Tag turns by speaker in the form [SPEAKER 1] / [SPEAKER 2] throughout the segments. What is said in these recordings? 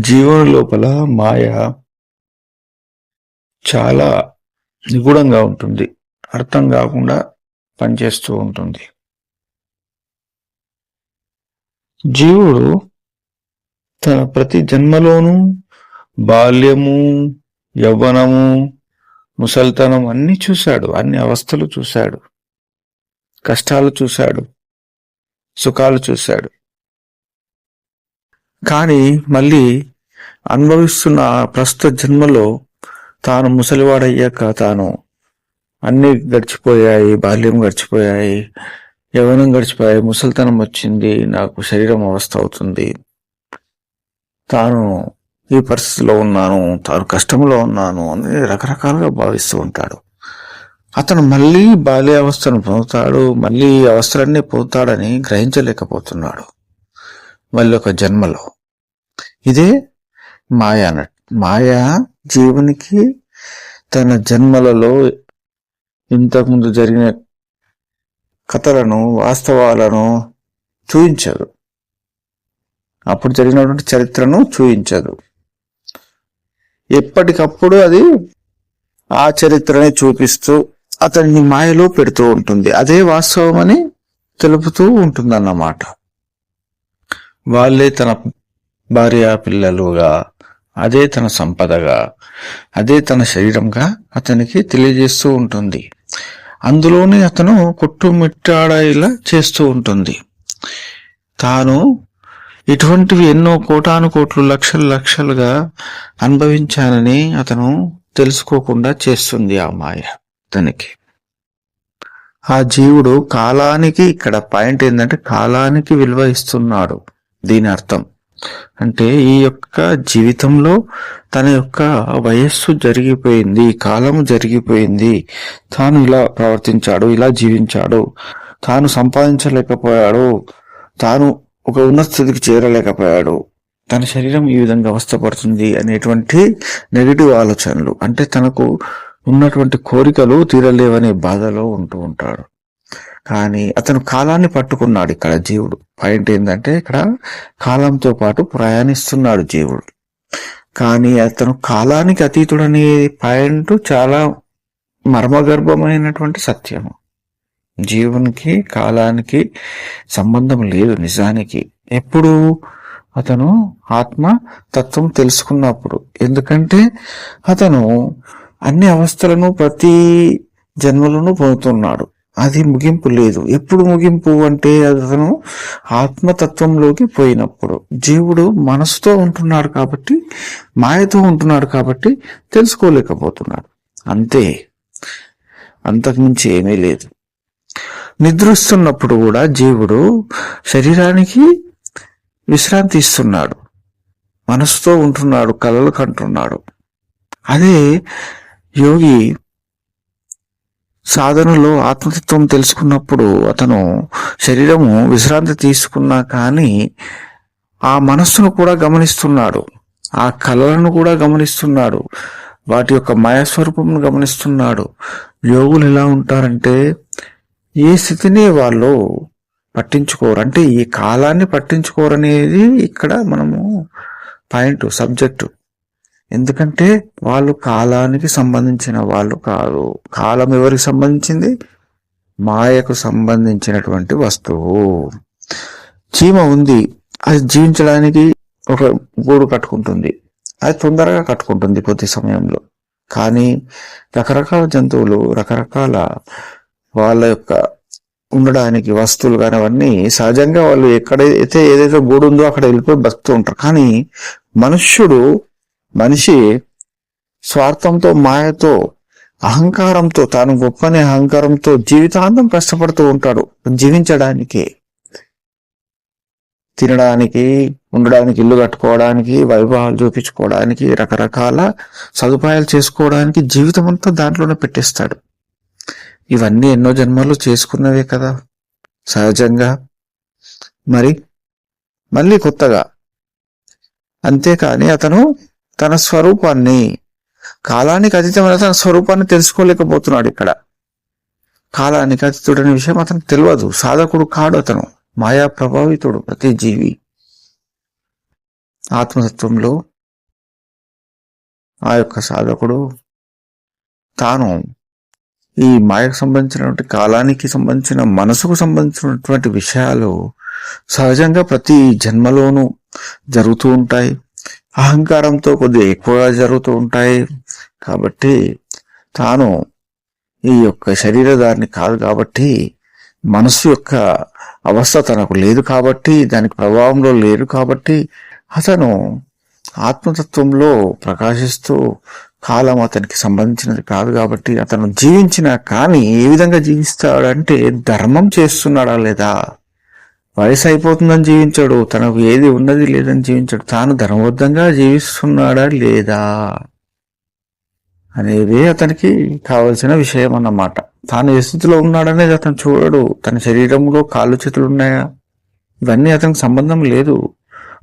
[SPEAKER 1] జీవన లోపల మాయ చాలా నిగూఢంగా ఉంటుంది. అర్థం కాకుండా పనిచేస్తూ ఉంటుంది. జీవుడు తన ప్రతి జన్మలోనూ బాల్యము యవ్వనము ముసల్తనం అన్ని చూశాడు. అన్ని అవస్థలు చూశాడు. కష్టాలు చూశాడు. సుఖాలు చూశాడు. కానీ మళ్ళీ అనుభవిస్తున్న ప్రస్తుత జన్మలో తాను ముసలివాడయ్యాక తాను అన్నీ గడిచిపోయాయి బాల్యం గడిచిపోయాయి యవనం గడిచిపోయాయి ముసలితనం వచ్చింది నాకు శరీరం అవస్థ అవుతుంది. తాను ఈ పరిస్థితిలో ఉన్నాను తాను కష్టంలో ఉన్నాను అని రకరకాలుగా భావిస్తూ ఉంటాడు. అతను మళ్ళీ బాల్యావస్థను పొందుతాడు మళ్ళీ ఈ అవస్థలన్నీ పొందుతాడని గ్రహించలేకపోతున్నాడు. మళ్ళీ ఒక జన్మలో. ఇదే మాయ అన్నట్టు మాయ జీవునికి తన జన్మలలో ఇంతకుముందు జరిగిన కథలను వాస్తవాలను చూయించదు. అప్పుడు జరిగినటువంటి చరిత్రను చూయించదు. ఎప్పటికప్పుడు అది ఆ చరిత్రని చూపిస్తూ అతన్ని మాయలో పెడుతూ ఉంటుంది. అదే వాస్తవమని తెలుపుతూ ఉంటుందన్నమాట. వాళ్ళే తన భార్య పిల్లలుగా అదే తన సంపదగా అదే తన శరీరంగా అతనికి తెలియజేస్తూ ఉంటుంది. అందులోనే అతను కొట్టుమిట్టాడేలా చేస్తూ ఉంటుంది. తాను ఇటువంటివి ఎన్నో కోటాను కోట్లు లక్షలు లక్షలుగా అనుభవించానని అతను తెలుసుకోకుండా చేస్తుంది ఆ మాయ తనకి ఆ జీవుడు కాలానికి ఇక్కడ పాయింట్ ఏంటంటే కాలానికి విలువ ఇస్తున్నాడు. దీని అర్థం అంటే ఈ యొక్క జీవితంలో తన యొక్క వయస్సు జరిగిపోయింది కాలం జరిగిపోయింది. తాను ఇలా ప్రవర్తించాడు ఇలా జీవించాడు. తాను సంపాదించలేకపోయాడు. తాను ఒక ఉన్నత స్థితికి చేరలేకపోయాడు. తన శరీరం ఈ విధంగా అవస్థపడుతుంది అనేటువంటి నెగిటివ్ ఆలోచనలు. అంటే తనకు ఉన్నటువంటి కోరికలు తీరలేవనే బాధలో ఉంటూ ఉంటాడు. కానీ అతను కాలాన్ని పట్టుకున్నాడు ఇక్కడ జీవుడు. పాయింట్ ఏంటంటే ఇక్కడ కాలంతో పాటు ప్రయాణిస్తున్నాడు జీవుడు. కానీ అతను కాలానికి అతీతుడనే పాయింట్ చాలా మర్మగర్భమైనటువంటి సత్యము. జీవునికి కాలానికి సంబంధం లేదు నిజానికి. ఎప్పుడు అతను ఆత్మ తత్వం తెలుసుకున్నప్పుడు. ఎందుకంటే అతను అన్ని అవస్థలను ప్రతి జన్మలను పొందుతున్నాడు. అది ముగింపు లేదు. ఎప్పుడు ముగింపు అంటే అతను ఆత్మతత్వంలోకి పోయినప్పుడు. జీవుడు మనసుతో ఉంటున్నాడు కాబట్టి మాయతో ఉంటున్నాడు కాబట్టి తెలుసుకోలేకపోతున్నాడు. అంతే. అంతకుమించి ఏమీ లేదు. నిద్రిస్తున్నప్పుడు కూడా జీవుడు శరీరానికి విశ్రాంతి ఇస్తున్నాడు. మనసుతో ఉంటున్నాడు కలలు కంటున్నాడు. అదే యోగి సాధనలో ఆత్మతత్వం తెలుసుకున్నప్పుడు అతను శరీరము విశ్రాంతి తీసుకున్నా కానీ ఆ మనస్సును కూడా గమనిస్తున్నాడు. ఆ కళలను కూడా గమనిస్తున్నాడు. వాటి యొక్క మాయస్వరూపమును గమనిస్తున్నాడు. యోగులు ఎలా ఉంటారంటే ఏ స్థితిని వాళ్ళు పట్టించుకోరు. అంటే ఈ కాలాన్ని పట్టించుకోరు అనేది ఇక్కడ మనము పాయింట్ సబ్జెక్టు. ఎందుకంటే వాళ్ళు కాలానికి సంబంధించిన వాళ్ళు కాదు. కాలం ఎవరికి సంబంధించింది? మాయకు సంబంధించినటువంటి వస్తువు. చీమ ఉంది. అది జీవించడానికి ఒక గూడు కట్టుకుంటుంది. అది తొందరగా కట్టుకుంటుంది కొద్ది సమయంలో. కానీ రకరకాల జంతువులు రకరకాల వాళ్ళ యొక్క ఉండడానికి వస్తువులు కానీ అవన్నీ సహజంగా వాళ్ళు ఎక్కడైతే ఏదైతే గూడు ఉందో అక్కడ వెళ్ళిపోయి బతుకుతూ ఉంటారు. కానీ మనుష్యుడు మనిషి స్వార్థంతో మాయతో అహంకారంతో తాను గొప్పనే అహంకారంతో జీవితాంతం కష్టపడుతూ ఉంటాడు. జీవించడానికి తినడానికి ఉండడానికి ఇల్లు కట్టుకోవడానికి వైభవాలు చూపించుకోవడానికి రకరకాల సదుపాయాలు చేసుకోవడానికి జీవితం అంతా దాంట్లోనే పెట్టేస్తాడు. ఇవన్నీ ఎన్నో జన్మలు చేసుకున్నవే కదా. సహజంగా. మరి మళ్ళీ కొత్తగా. అంతేకాని అతను తన స్వరూపాన్ని కాలానికి అతీతమైన తన స్వరూపాన్ని తెలుసుకోలేకపోతున్నాడు ఇక్కడ. కాలానికి అతీతుడనే విషయం అతనికి తెలియదు సాధకుడు కాడు అతను. మాయా ప్రభావితుడు ప్రతి జీవి. ఆత్మతత్వంలో ఆ యొక్క సాధకుడు తాను ఈ మాయకు సంబంధించినటువంటి కాలానికి సంబంధించిన మనసుకు సంబంధించినటువంటి విషయాలు సహజంగా ప్రతి జన్మలోనూ జరుగుతూ ఉంటాయి. అహంకారంతో కొద్దిగా ఎక్కువగా జరుగుతూ ఉంటాయి. కాబట్టి తాను ఈ యొక్క శరీరధారిని కాదు కాబట్టి మనసు యొక్క అవస్థ తనకు లేదు కాబట్టి దానికి ప్రభావంలో లేరు కాబట్టి అతను ఆత్మతత్వంలో ప్రకాశిస్తూ కాలం అతనికి సంబంధించినది కాదు కాబట్టి అతను జీవించిన కానీ ఏ విధంగా జీవిస్తాడంటే ధర్మం చేస్తున్నాడా లేదా? వయసు అయిపోతుందని జీవించాడు తనకు ఏది ఉన్నది లేదని జీవించాడు. తాను ధర్మబద్ధంగా జీవిస్తున్నాడా లేదా అనేది అతనికి కావలసిన విషయం అన్నమాట. తాను ఏ స్థితిలో ఉన్నాడనేది అతను చూడడు. తన శరీరంలో కాళ్ళు చేతులు ఉన్నాయా? ఇవన్నీ అతనికి సంబంధం లేదు.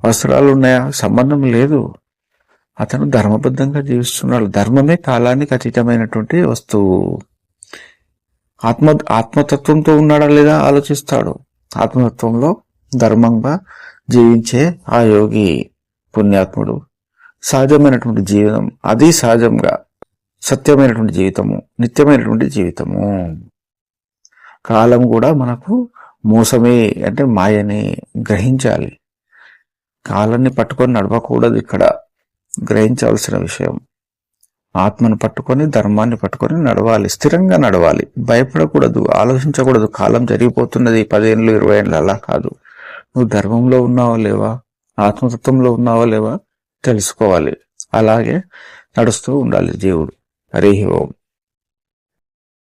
[SPEAKER 1] వస్త్రాలు ఉన్నాయా? సంబంధం లేదు. అతను ధర్మబద్ధంగా జీవిస్తున్నాడు. ధర్మమే కాలానికి అతీతమైనటువంటి వస్తువు. ఆత్మ ఆత్మతత్వంతో ఉన్నాడా లేదా ఆలోచిస్తాడు. ఆత్మతత్వంలో ధర్మంగా జీవించే ఆ యోగి పుణ్యాత్ముడు. సహజమైనటువంటి జీవితం అది సహజంగా సత్యమైనటువంటి జీవితము నిత్యమైనటువంటి జీవితము. కాలం కూడా మనకు మోసమే అంటే మాయని గ్రహించాలి. కాలాన్ని పట్టుకొని నడవకూడదు ఇక్కడ. గ్రహించాల్సిన విషయం ఆత్మను పట్టుకొని ధర్మాన్ని పట్టుకొని నడవాలి. స్థిరంగా నడవాలి. భయపడకూడదు. ఆలోచించకూడదు. కాలం జరిగిపోతున్నది పదేళ్ళు ఇరవై ఏళ్ళు. అలా కాదు. నువ్వు ధర్మంలో ఉన్నావా లేవా? ఆత్మతత్వంలో ఉన్నావా లేవా? తెలుసుకోవాలి. అలాగే నడుస్తూ ఉండాలి దేవుడు. హరి ఓం.